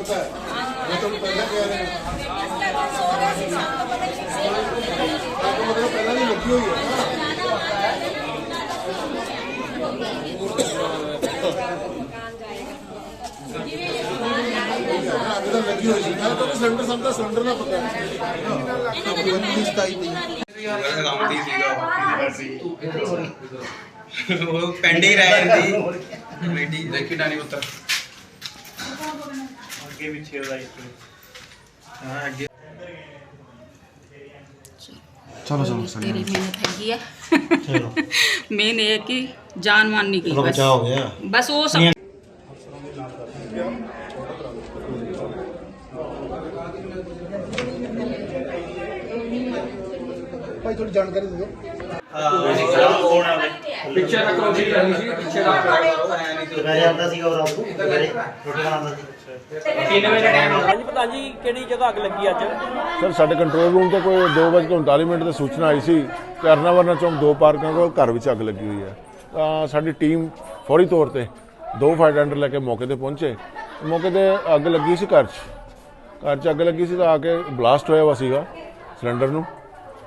ਪਤਾ ਹੈ। ਮੈਂ ਤੁਹਾਨੂੰ ਪਹਿਲਾਂ ਕਹਿ ਰਿਹਾ ਹਾਂ ਮਤਲਬ ਪਹਿਲਾਂ ਹੀ ਲੱਗੀ ਹੋਈ ਹੈ। ਲੱਗੀ ਹੋਈ ਸੀ। ਮੈਂ ਤਾਂ ਸਿਲੰਡਰ ਸਭ ਦਾ ਸਿਲੰਡਰ ਦਾ ਪਤਾ ਹੈ। ਬੰਦੀ ਸਤਾਈ ਨਹੀਂ ਲਾਉਂਦੀ ਸੀਗਾ ਉਹ ਪੈਂਡਿੰਗ ਰਹਿ ਜਾਂਦੀ। ਕਮੇਟੀ ਦੇਖੀ ਡਾਨੀ ਪੁੱਤਰ। ਡਾਣੀ ਉੱਤਰ ਅੱਗੇ ਪਿੱਛੇ ਉਹਦਾ ਇੱਕ ਹਾਂ ਅੱਗੇ ਚਲੋ ਚਲੋ ਤੇਰੀ ਮਿਹਨਤ ਹੈਗੀ ਆ ਮੇਨ ਇਹ ਹੈ ਕਿ ਜਾਨ ਮਾਨ ਨਹੀਂ ਗਈ ਬਸ ਆਉਂਦਾ ਸੀਗਾ ਉਹ ਰਾਤ ਨੂੰ ਰੋਟੀ ਸੀ। ਹਾਂਜੀ ਪ੍ਰਧਾਨ ਜੀ ਕਿਹੜੀ ਜਗ੍ਹਾ ਅੱਗ ਲੱਗੀ ਅੱਜ? ਸਰ ਸਾਡੇ ਕੰਟਰੋਲ ਰੂਮ ਤੋਂ ਕੋਈ 2:39 ਮਿੰਟ ਤੇ ਸੂਚਨਾ ਆਈ ਸੀ। ਕਿ ਅਰਨਾਵਰਨਾ ਚੌਂਕ ਦੋ ਪਾਰਕਾਂ ਕੋਲ ਘਰ ਵਿੱਚ ਅੱਗ ਲੱਗੀ ਹੋਈ ਹੈ। ਤਾਂ ਸਾਡੀ ਟੀਮ ਫੌਰੀ ਤੌਰ ਤੇ ਦੋ ਫਾਇਰ ਟੈਂਡਰ ਲੈ ਕੇ ਮੌਕੇ ਤੇ ਪਹੁੰਚੇ। ਮੌਕੇ ਤੇ ਅੱਗ ਲੱਗੀ ਸੀ ਘਰ 'ਚ। ਘਰ 'ਚ ਅੱਗ ਲੱਗੀ ਸੀ ਤਾਂ ਆ ਕੇ ਬਲਾਸਟ ਹੋਇਆ ਵਾ ਸੀਗਾ ਸਿਲੰਡਰ ਨੂੰ।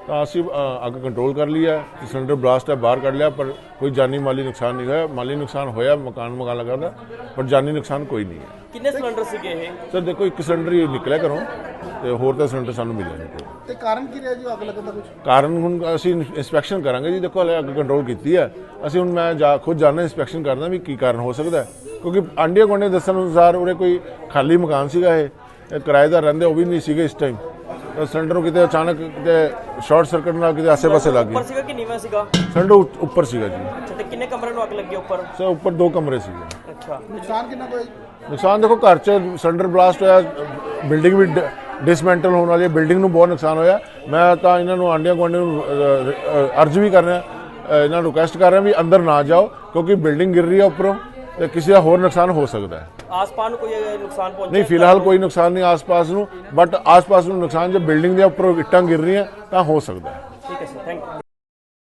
ਤਾਂ ਅਸੀਂ ਅੱਗ ਕੰਟਰੋਲ ਕਰ ਲਈ ਹੈ ਸਿਲੰਡਰ ਬਲਾਸਟ ਹੈ ਬਾਹਰ ਕੱਢ ਲਿਆ ਪਰ ਕੋਈ ਜਾਨੀ ਮਾਲੀ ਨੁਕਸਾਨ ਨਹੀਂ ਹੋਇਆ। ਮਾਲੀ ਨੁਕਸਾਨ ਹੋਇਆ ਮਕਾਨ ਮਕਾਨ ਲਗਾ ਦਾ ਪਰ ਜਾਨੀ ਨੁਕਸਾਨ ਕੋਈ ਨਹੀਂ ਹੈ। ਕਿੰਨੇ ਸਿਲੰਡਰ ਸੀਗੇ ਇਹ? ਸਰ ਦੇਖੋ ਇੱਕ ਸਿਲੰਡਰ ਹੀ ਨਿਕਲਿਆ ਘਰੋਂ ਤੇ ਹੋਰ ਤਾਂ ਸਿਲੰਡਰ ਸਾਨੂੰ ਮਿਲਿਆ ਨਹੀਂ ਕੋਈ। ਤੇ ਕਾਰਨ ਕੀ ਰਿਹਾ ਜੀ ਅੱਗ ਲੱਗਣ ਦਾ ਕੁਝ ਕਾਰਨ ਹੁਣ ਅਸੀਂ ਇਨਸਪੈਕਸ਼ਨ ਕਰਾਂਗੇ ਜੀ। ਦੇਖੋ ਹਲੇ ਅੱਗ ਕੰਟਰੋਲ ਕੀਤੀ ਹੈ। ਅਸੀਂ ਹੁਣ ਮੈਂ ਜਾ ਖੁਦ ਜਾਣਾ ਇਨਸਪੈਕਸ਼ਨ ਕਰਦਾ ਵੀ ਕੀ ਕਾਰਨ ਹੋ ਸਕਦਾ ਹੈ। ਕਿਉਂਕਿ ਆਂਡੀਆਂ ਗੁਆਂਢੀਆਂ ਦੱਸਣ ਅਨੁਸਾਰ ਉਰੇ ਕੋਈ ਖਾਲੀ ਮਕਾਨ ਸੀਗਾ ਇਹ। ਕਿਰਾਏਦਾਰ ਰਹਿੰਦੇ ਉਹ ਵੀ ਨਹੀਂ ਸੀਗੇ ਇਸ ਟਾਈਮ ਤਾਂ ਸਿਲੰਡਰ ਨੂੰ ਕਿਤੇ ਅਚਾਨਕ ਕਿਤੇ ਸ਼ਾਰਟ ਸਰਕਟ ਨਾਲ ਕਿਤੇ ਆਸੇ-ਪਾਸੇ ਲੱਗ ਉੱਪਰ ਗਈ ਸੀਗਾ ਕਿ ਨੀਵਾਂ ਸੀਗਾ? ਸਿਲੰਡਰ ਉੱਪਰ ਸੀਗਾ ਜੀ। ਅੱਛਾ ਤੇ ਕਿੰਨੇ ਕਮਰੇ ਨੂੰ ਅੱਗ ਲੱਗੀ ਉੱਪਰ? ਸਰ ਉੱਪਰ ਦੋ ਕਮਰੇ ਸੀਗੇ। ਅੱਛਾ। ਨੁਕਸਾਨ ਕਿੰਨਾ ਕੋਈ ਨੁਕਸਾਨ ਦੇਖੋ ਘਰ 'ਚ ਸਿਲੰਡਰ ਬਲਾਸਟ ਹੋਇਆ ਬਿਲਡਿੰਗ ਵੀ ਡਿਸਮੈਂਟਲ ਹੋਣ ਵਾਲੀ ਹੈ ਬਿਲਡਿੰਗ ਨੂੰ ਬਹੁਤ ਨੁਕਸਾਨ ਹੋਇਆ। ਮੈਂ ਤਾਂ ਇਹਨਾਂ ਨੂੰ ਆਂਡੀਆਂ ਗੁਆਂਢੀਆਂ ਨੂੰ ਅ, ਅ, ਅਰਜ਼ ਵੀ ਕਰ ਰਿਹਾ ਅ, ਇਹਨਾਂ ਨੂੰ ਰਿਕੁਐਸਟ ਕਰ ਰਿਹਾ ਵੀ ਅੰਦਰ ਨਾ ਜਾਓ ਕਿਉਂਕਿ ਬਿਲਡਿੰਗ ਗਿਰ ਰਹੀ ਹੈ ਉੱਪਰੋਂ। ਤੇ ਕਿਸੇ ਦਾ ਹੋਰ ਨੁਕਸਾਨ ਹੋ ਸਕਦਾ ਹੈ। ਆਸ-ਪਾਸ ਨੂੰ ਕੋਈ ਨੁਕਸਾਨ ਪਹੁੰਚਿਆ ਨਹੀਂ ਫਿਲਹਾਲ ਕੋਈ ਨੁਕਸਾਨ ਨਹੀਂ ਆਸ-ਪਾਸ ਨੂੰ ਬਟ ਆਸ-ਪਾਸ ਨੂੰ ਨੁਕਸਾਨ ਜੇ ਬਿਲਡਿੰਗ ਦੇ ਉੱਪਰੋਂ ਇੱਟਾਂ ਗਿਰ ਰਹੀਆਂ ਤਾਂ ਹੋ ਸਕਦਾ ਹੈ। ਠੀਕ ਹੈ ਸਰ ਥੈਂਕ ਯੂ